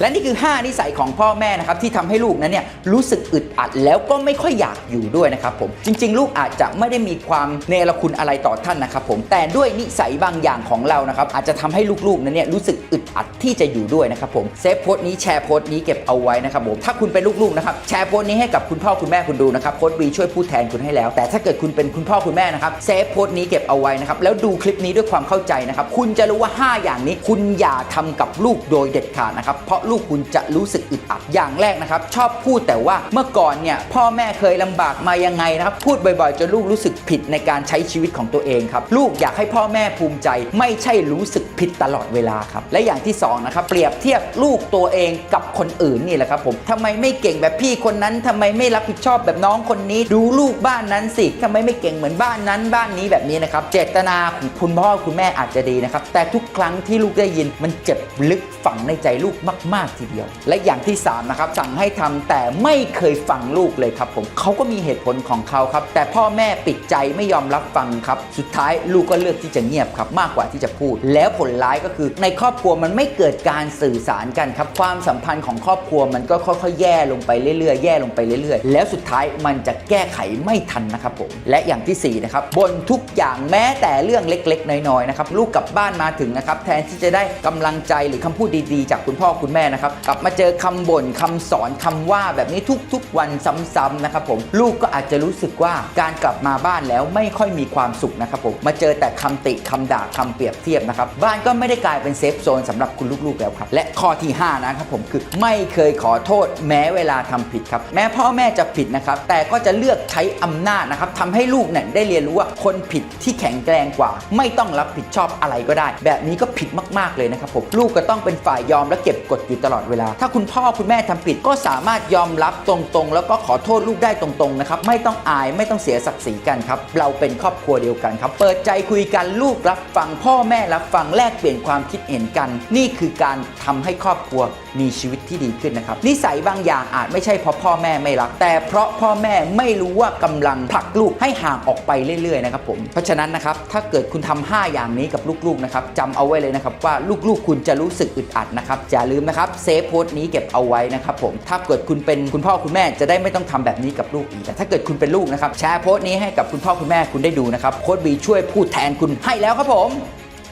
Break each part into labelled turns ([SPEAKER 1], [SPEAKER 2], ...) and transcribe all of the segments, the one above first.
[SPEAKER 1] และนี่คือ 5 นิสัยของพ่อแม่นะครับที่ทำให้ลูกนั้นเนี่ยรู้สึกอึดอัดแล้วก็ไม่ค่อยอยากอยู่ด้วยนะครับผมจริง ๆ ลูกอาจจะไม่ได้มีความเนรคุณอะไรต่อท่านนะครับผมแต่ด้วยนิสัยบางอย่างของเรานะครับอาจจะทำให้ลูกๆนั้นเนี่ยรู้สึกอึดอัดที่จะอยู่ด้วยนะครับผมเซฟโพสต์นี้แชร์โพสต์นี้เก็บเอาไว้นะครับผมถ้าคุณเป็นลูกๆนะครับแชร์โพสต์นี้ให้กับคุณพ่อคุณแม่คุณดูนะครับโค้ดวีช่วยพูดแทนคุณให้แล้ว แต่ถ้าเกิดคุณเป็นคุณพ่อคุณแม่นะครับเซฟโพสต์นี้เก็บเอาไว้นะครับแล้วดูคลิปนี้ด้วยความเข้าใจนะครับคุณจะรู้ว่า 5 อย่างนี้คุณอย่าทำกับลูกโดยเด็ดขาดนะครับเพราะลูกคุณจะรู้สึกอึดอัดอย่างแรกนะครับ ชอบพูดแต่ว่าเมื่อก่อนเนี่ยพ่อแม่เคยลำบากมายังไงนะครับ พูดบ่อยๆจนลูกรู้สึกผิดในการใช้ชีวิตของตัวเองครับ ลูกอยากให้พ่อแม่ภูมิใจ ไม่ใช่รู้สึกผิดตลอดเวลาครับ และอย่างที่สองนะครับเปรียบเทียบลูกตัวเองกับคนอื่นนี่แหละครับผมทำไมไม่เก่งแบบพี่คนนั้นทำไมไม่รับผิดชอบแบบน้องคนนี้ ดูลูกบ้านนั้นสิทำไมไม่เก่งเหมือนบ้านนั้นบ้านนี้แบบนี้นะครับ เจตนาของคุณพ่อคุณแม่อาจจะดีนะครับแต่ทุกครั้งที่ลูกได้ยินมันเจ็บลึกฝังในใจลูกมากๆทีเดียว และอย่างที่สามนะครับสั่งให้ทำแต่ไม่เคยฟังลูกเลยครับผมเขาก็มีเหตุผลของเขาครับ แต่พ่อแม่ปิดใจไม่ยอมรับฟังครับสุดท้ายลูกก็เลือกที่จะเงียบครับมากกว่าที่จะพูด แล้วผลร้ายก็คือ ในครอบครัวมันไม่เกิดการสื่อสารกันครับความสัมพันธ์ของครอบครัวมันก็ค่อยๆแย่ลงไปเรื่อยๆแย่ลงไปเรื่อยๆ แล้วสุดท้ายมันจะแก้ไขไม่ทันนะครับผมและอย่างที่สี่นะครับบนทุกอย่างแม้แต่เรื่องเล็ก ๆ น้อยๆนะครับลูกกลับบ้านมาถึงนะครับแทนที่จะได้กำลังใจหรือคำพูดดีๆ จากคุณพ่อคุณแม่นะครับกลับมาเจอคำบ่นคำสอนคำว่าแบบนี้ทุกๆวันซ้ำๆนะครับผมลูกก็อาจจะรู้สึกว่าการกลับมาบ้านแล้วไม่ค่อยมีความสุขนะครับผมมาเจอแต่คำติคำด่าคำเปรียบเทียบนะครับบ้านก็ไม่ได้กลายเป็นเซฟโซนสำหรับคุณลูกๆแล้วครับและข้อที่ห้านะครับผมคือไม่เคยขอโทษแม้เวลาทำผิดครับแม้พ่อแม่จะผิดนะครับแต่ก็จะเลือกใช้อำนาจนะครับทำให้ลูกเนี่ยได้เรียนรู้ว่าคนผิดที่แข็งแกร่งกว่า ไม่ต้องรับผิดชอบอะไรก็ได้ แบบนี้ก็ผิดมากๆเลยนะครับผมลูกก็ต้องเป็นฝ่ายยอมและเก็บกดอยู่ตลอดเวลา ถ้าคุณพ่อคุณแม่ทำผิดก็สามารถยอมรับตรงๆ แล้วก็ขอโทษลูกได้ตรงๆนะครับไม่ต้องอายไม่ต้องเสียศักดิ์ศรีกันครับเราเป็นครอบครัวเดียวกันครับ เปิดใจคุยกันลูกรับฟังพ่อแม่รับฟังแลกเปลี่ยนความคิดเห็นกัน นี่คือการทำให้ครอบครัวมีชีวิตที่ดีขึ้นนะครับนิสัยบางอย่างอาจไม่ใช่เพราะพ่อแม่ไม่รัก แต่เพราะพ่อแม่ไม่รู้ว่ากำลังผลักลูกให้ห่างออกไปเรื่อยๆนะครับผมเพราะฉะนั้นนะครับถ้าเกิดคุณทำ5อย่างนี้กับลูกๆนะครับจำเอาไว้เลยนะครับว่าลูกๆ คุณจะรู้สึกอึดอัดนะครับอย่าลืมนะครับเซฟโพสต์นี้เก็บเอาไว้นะครับผมถ้าเกิดคุณเป็นคุณพ่อคุณแม่จะได้ไม่ต้องทำแบบนี้กับลูกอีกแต่ถ้าเกิดคุณเป็นลูกนะครับแชร์โพสต์นี้ให้กับคุณพ่อคุณแม่คุณได้ดูนะครับโค้ดบีช่วยพูดแทนคุณให้แล้วครับผม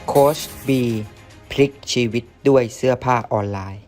[SPEAKER 1] โค้ชบีพลิกชีวิตด้วยเสื้อผ้าออนไลน์